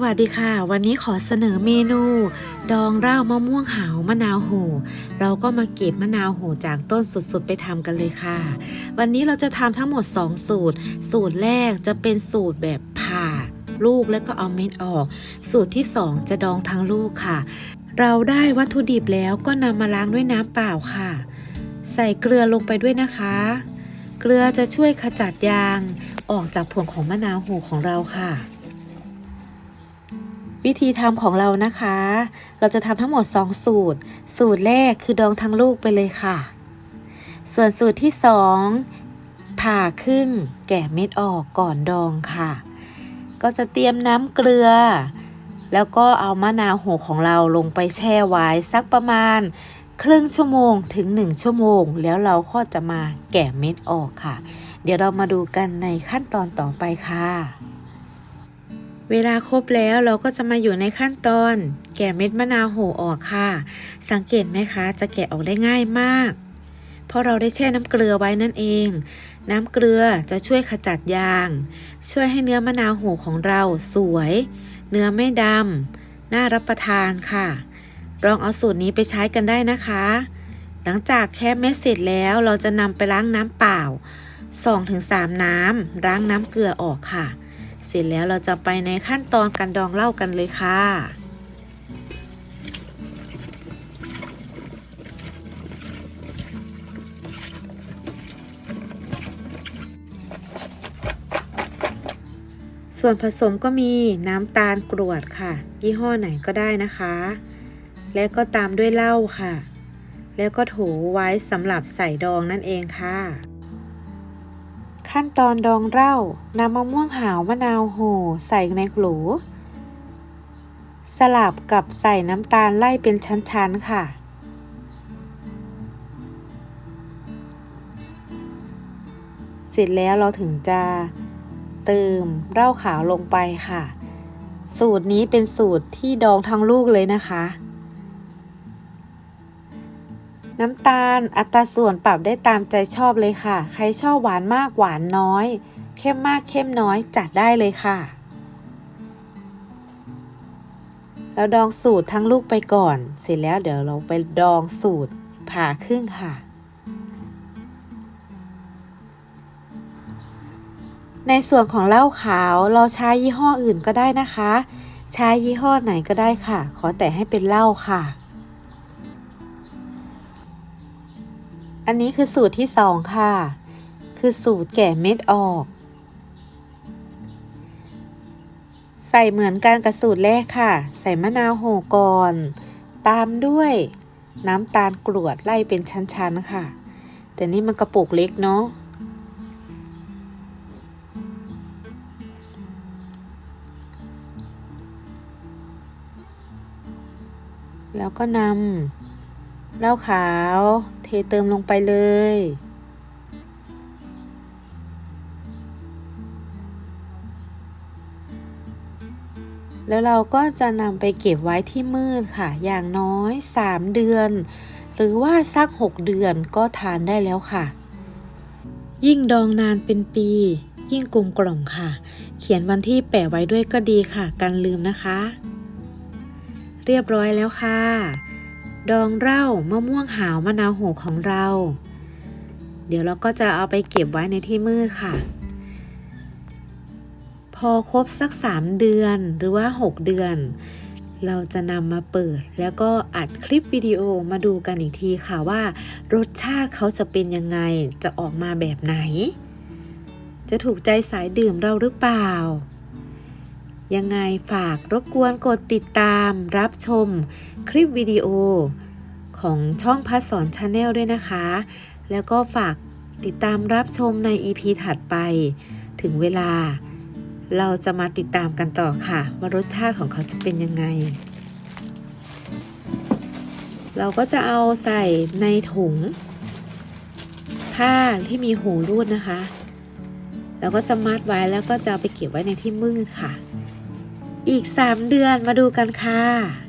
วัสดีค่ะ วันนี้ขอเสนอเมนู ดองเหล้ามะม่วงหาวมะนาวโห เราก็มาเก็บมะนาวโหจากต้นสุดๆไปทำกันเลยค่ะ วันนี้เราจะทำทั้งหมด 2 สูตร สูตรแรกจะเป็นสูตรแบบผ่าลูกแล้วก็เอาเม็ดออก สูตรที่ 2 จะดองทั้งลูกค่ะ เราได้วัตถุดิบแล้วก็นำมาล้างด้วยน้ำเปล่าค่ะ ใส่เกลือลงไปด้วยนะคะ เกลือจะช่วยขจัดยางออกจากผงของมะนาวโหของเราค่ะ วิธีทำของเรานะคะ เราจะทำทั้งหมด 2 สูตร สูตรแรกคือดองทั้งลูกไปเลยค่ะ ส่วนสูตรที่ 2 ผ่าครึ่งแกะเม็ดออกก่อนดองค่ะ ก็จะเตรียมน้ำเกลือ แล้วก็เอามะนาวโหของเราลงไปแช่ไว้สักประมาณครึ่งชั่วโมงถึง 1 ชั่วโมง แล้วเราก็จะมาแกะเม็ดออกค่ะ เดี๋ยวเรามาดูกันในขั้นตอนต่อไปค่ะ เวลาครบแล้วเราก็จะมาอยู่ในขั้นตอน แกะเม็ดมะนาวโหออกค่ะ สังเกตไหมคะ จะแกะออกได้ง่ายมาก เพราะเราได้แช่น้ำเกลือไว้นั่นเอง น้ำเกลือจะช่วยขจัดยาง ช่วยให้เนื้อมะนาวโหของเราสวย เนื้อไม่ดำน่ารับประทานค่ะ ลองเอาสูตรนี้ไปใช้กันได้นะคะ หลังจากแค่เม็ดเสร็จแล้วเราจะนำไปล้างน้ำเปล่า 2-3 น้ำล้างน้ำเกลือออกค่ะ สร็จแล้วเราจะไปในขั้นตอนการดองเหล้ากันเลยค่ะส่วนผสมก็มีน้ำตาลกรวดค่ะ ยี่ห้อไหนก็ได้นะคะ และก็ตามด้วยเหล้าค่ะ แล้วก็โถไว้สำหรับใส่ดองนั่นเองค่ะ ขั้นตอนดองเหล้านำมะม่วงหาวมะนาวโหใส่ในโหลสลับกับใส่น้ำตาลไล่เป็นชั้นๆค่ะ เสร็จแล้วเราถึงจะเติมเหล้าขาวลงไปค่ะ สูตรนี้เป็นสูตรที่ดองทั้งลูกเลยนะคะ น้ำตาลอัตราส่วนปรับได้ตามใจชอบเลยค่ะ ใครชอบหวานมากหวานน้อย เข้มมากเข้มน้อยจัดได้เลยค่ะ เราดองสูตรทั้งลูกไปก่อน เสร็จแล้วเดี๋ยวเราไปดองสูตรผ่าครึ่งค่ะในส่วนของเหล้าขาวเราใช้ยี่ห้ออื่นก็ได้นะคะ ใช้ยี่ห้อไหนก็ได้ค่ะ ขอแต่ให้เป็นเหล้าค่ะ อันนี้คือสูตรที่สองค่ะ คือสูตรแก่เม็ดออก ใส่เหมือนกันกับสูตรแรกค่ะ ใส่มะนาวโหก่อน ตามด้วยน้ำตาลกรวดไล่เป็นชั้นๆค่ะ แต่นี่มันกระปุกเล็กเนาะแล้วก็นำเหล้าขาว เทเติมลงไปเลย แล้วเราก็จะนำไปเก็บไว้ที่มืดค่ะ อย่างน้อย 3 เดือน หรือว่าสัก 6 เดือนก็ทานได้แล้วค่ะ ยิ่งดองนานเป็นปี ยิ่งกลมกล่อมค่ะ เขียนวันที่แปะไว้ด้วยก็ดีค่ะ กันลืมนะคะ เรียบร้อยแล้วค่ะ ดองเหล้ามะม่วงหาวมะนาวโหของเรา เดี๋ยวเราก็จะเอาไปเก็บไว้ในที่มืดค่ะ พอครบสัก 3 เดือนหรือว่า 6 เดือน เราจะนำมาเปิด แล้วก็อัดคลิปวิดีโอมาดูกันอีกทีค่ะว่า รสชาติเขาจะเป็นยังไงจะออกมาแบบไหน จะถูกใจสายดื่มเราหรือเปล่า ยังไงฝากรบกวนกดติดตามรับชมคลิปวิดีโอของช่องพัสสอนชาแนลด้วยนะคะ แล้วก็ฝากติดตามรับชมใน EP ถัดไป ถึงเวลา เราจะมาติดตามกันต่อค่ะ ว่ารสชาติของเขาจะเป็นยังไง เราก็จะเอาใส่ในถุง ผ้าที่มีหูรูดนะคะ แล้วก็จะมัดไว้แล้วก็จะเอาไปเก็บไว้ในที่มืดค่ะ อีก 3 เดือนมาดูกันค่ะ